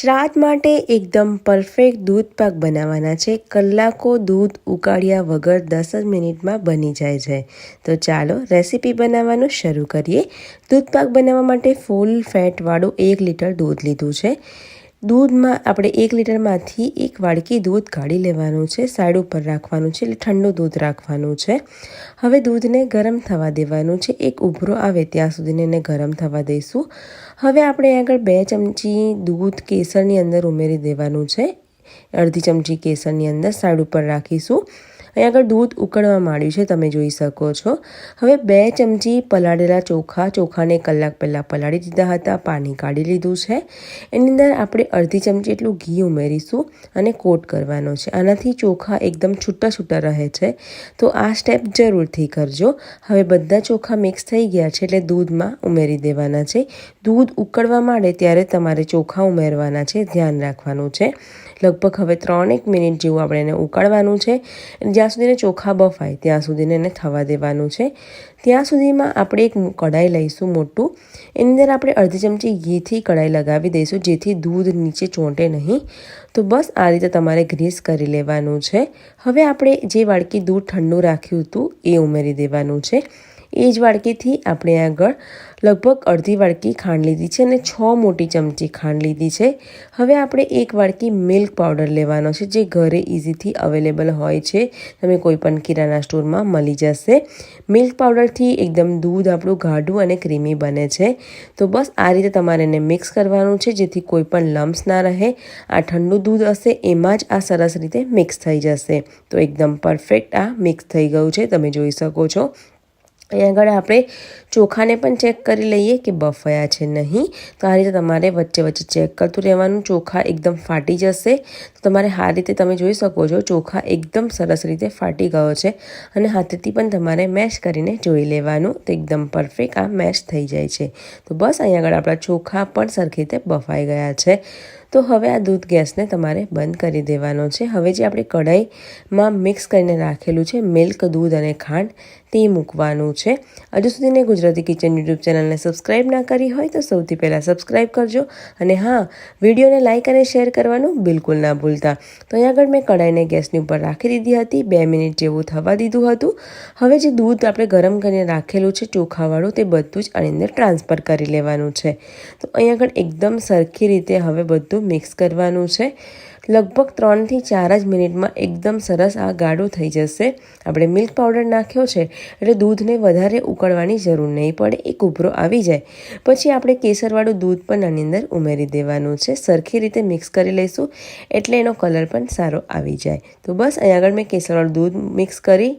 શ્રાદ્ધ માટે એકદમ પરફેક્ટ દૂધ પાક બનાવવાના છે. કલાકો દૂધ ઉકાળ્યા વગર દસ જ મિનિટમાં બની જાય છે. તો ચાલો રેસીપી બનાવવાનું શરૂ કરીએ. દૂધ પાક બનાવવા માટે ફૂલ ફેટવાળું એક લીટર દૂધ લીધું છે. દૂધમાં આપણે એક લીટરમાંથી એક વાડકી દૂધ કાઢી લેવાનું છે, સાઈડ ઉપર રાખવાનું છે એટલે ઠંડુ દૂધ રાખવાનું છે. હવે દૂધને ગરમ થવા દેવાનું છે, એક ઉભરો આવે ત્યાં સુધીને એને ગરમ થવા દઈશું. હવે આપણે આગળ બે ચમચી દૂધ કેસરની અંદર ઉમેરી દેવાનું છે. અડધી ચમચી કેસરની અંદર સાઈડ ઉપર રાખીશું. અહીં આગળ દૂધ ઉકળવા માંડ્યું છે, તમે જોઈ શકો છો. હવે બે ચમચી પલાળેલા ચોખા, ચોખાને કલાક પહેલાં પલાળી દીધા હતા, પાણી કાઢી લીધું છે. એની અંદર આપણે અડધી ચમચી એટલું ઘી ઉમેરીશું અને કોટ કરવાનો છે. આનાથી ચોખા એકદમ છૂટા છૂટા રહે છે. તો આ સ્ટેપ જરૂરથી કરજો. હવે બધા ચોખા મિક્સ થઈ ગયા છે એટલે દૂધમાં ઉમેરી દેવાના છે. દૂધ ઉકળવા માંડે ત્યારે તમારે ચોખા ઉમેરવાના છે, ધ્યાન રાખવાનું છે. લગભગ હવે ત્રણેક મિનિટ જેવું આપણે એને ઉકાળવાનું છે. જ્યાં સુધીને ચોખા બફાય. ત્યાં સુધીને એને થવા દેવાનું છે. ત્યાં સુધીમાં આપણે એક કઢાઈ લઈશું મોટું. એની અંદર આપણે અડધી ચમચી ઘીથી કઢાઈ લગાવી દઈશું, જેથી દૂધ નીચે ચોંટે નહીં. તો બસ આ રીતે તમારે ગ્રીસ કરી લેવાનું છે. હવે આપણે જે વાડકી દૂધ ઠંડુ રાખ્યું હતું એ ઉમેરી દેવાનું છે. એ જ વાડકીથી આપણે આગળ લગભગ અડધી વાડકી ખાંડ લીધી છે અને છ મોટી ચમચી ખાંડ લીધી છે. હવે આપણે એક વાડકી મિલ્ક પાવડર લેવાનો છે, જે ઘરે ઇઝીથી અવેલેબલ હોય છે. તમે કોઈ પણ કિરાના સ્ટોરમાં મળી જશે. મિલ્ક પાવડરથી એકદમ દૂધ આપણું ગાઢું અને ક્રીમી બને છે. તો બસ આ રીતે તમારે એને મિક્સ કરવાનું છે, જેથી કોઈ પણ લમ્સ ના રહે. આ ઠંડુ દૂધ હશે, એમાં જ આ સરસ રીતે મિક્સ થઈ જશે. તો એકદમ પરફેક્ટ આ મિક્સ થઈ ગયું છે, તમે જોઈ શકો છો. અહીંયા આગળ આપણે ચોખાને પણ ચેક કરી લઈએ કે બફાયા છે નહીં. તો આ રીતે તમારે વચ્ચે વચ્ચે ચેક કરતું રહેવાનું. ચોખા એકદમ ફાટી જશે. તો તમારે આ રીતે તમે જોઈ શકો છો, ચોખા એકદમ સરસ રીતે ફાટી ગયો છે અને હાથેથી પણ તમારે મેશ કરીને જોઈ લેવાનું. તો એકદમ પરફેક્ટ આ મેશ થઈ જાય છે. તો બસ અહીં આગળ આપણા ચોખા પણ સરખી રીતે બફાઈ ગયા છે. તો હવે આ દૂધ ગેસને તમારે બંધ કરી દેવાનો છે. હવે જે આપણે કઢાઈમાં મિક્સ કરીને રાખેલું છે, મિલ્ક, દૂધ અને ખાંડ, તે મૂકવાનું છે. હજુ સુધીને ગુજરાતી કિચન યુટ્યુબ ચેનલને સબસ્ક્રાઈબ ના કરી હોય તો સૌથી પહેલાં સબસ્ક્રાઈબ કરજો. અને હા, વિડીયોને લાઇક અને શેર કરવાનું બિલકુલ ના ભૂલતા. તો અહીં આગળ મેં કઢાઈને ગેસની ઉપર રાખી દીધી હતી, બે મિનિટ જેવું થવા દીધું હતું. હવે જે દૂધ આપણે ગરમ કરીને રાખેલું છે, ચોખાવાળું, તે બધું જ આની અંદર ટ્રાન્સફર કરી લેવાનું છે. તો અહીં આગળ એકદમ સરખી રીતે હવે બધું મિક્સ કરવાનું છે. લગભગ ત્રણથી ચાર જ મિનિટમાં એકદમ સરસ આ ગાઢું થઈ જશે. આપણે મિલ્ક પાવડર નાખ્યો છે એટલે દૂધને વધારે ઉકળવાની જરૂર નહીં પડે, એક ઉભરો આવી જાય. પછી આપણે કેસરવાળું દૂધ પણ આની અંદર ઉમેરી દેવાનું છે. સરખી રીતે મિક્સ કરી લઈશું એટલે એનો કલર પણ સારો આવી જાય. તો બસ અહીં આગળ મેં કેસરવાળું દૂધ મિક્સ કરી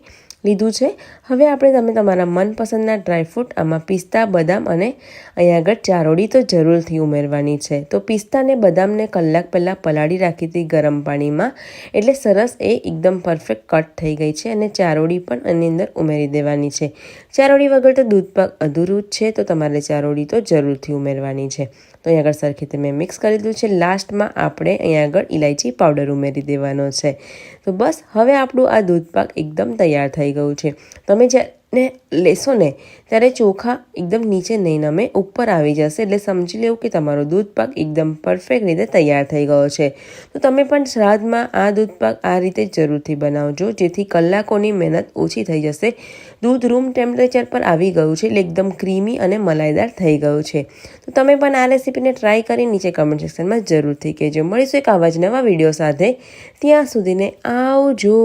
લીધું છે. હવે આપણે તમે તમારા મનપસંદના ડ્રાયફ્રૂટ આમાં પિસ્તા, બદામ અને અહીંયા આગળ ચારોડી તો જરૂરથી ઉમેરવાની છે. તો પિસ્તાને બદામને કલાક પહેલાં પલાળી રાખી હતી ગરમ પાણીમાં, એટલે સરસ એ એકદમ પરફેક્ટ કટ થઈ ગઈ છે અને ચારોડી પણ એની અંદર ઉમેરી દેવાની છે. ચારોડી વગર તો દૂધ પાક અધૂરું જ છે, તો તમારે ચારોડી તો જરૂરથી ઉમેરવાની છે. તો અહીં આગળ સરખી રીતે મેં મિક્સ કરી દીધું છે. લાસ્ટમાં આપણે અહીંયા આગળ ઇલાયચી પાવડર ઉમેરી દેવાનો છે. તો બસ, હવે આપણું આ દૂધ પાક એકદમ તૈયાર થઈ ગયું છે. તમે જ્યારે લેશો ને, ત્યારે ચોખા એકદમ નીચે નહીં નમે, ઉપર આવી જશે. એટલે સમજી લેવું કે તમારો દૂધ પાક એકદમ પરફેક્ટ રીતે તૈયાર થઈ ગયો છે. તો તમે પણ શ્રાદ્ધમાં આ દૂધ પાક આ રીતે જરૂરથી બનાવજો, જેથી કલાકોની મહેનત ઓછી થઈ જશે. દૂધ રૂમ ટેમ્પરેચર પર આવી ગયું છે, એટલે એકદમ ક્રીમી અને મલાઈદાર થઈ ગયું છે. તો તમે પણ આ રેસીપીને ટ્રાય કરી નીચે કમેન્ટ સેક્શનમાં જરૂરથી કહેજો. મળીશું એક આવા જ નવા વીડિયો સાથે. ત્યાં સુધીને આવજો.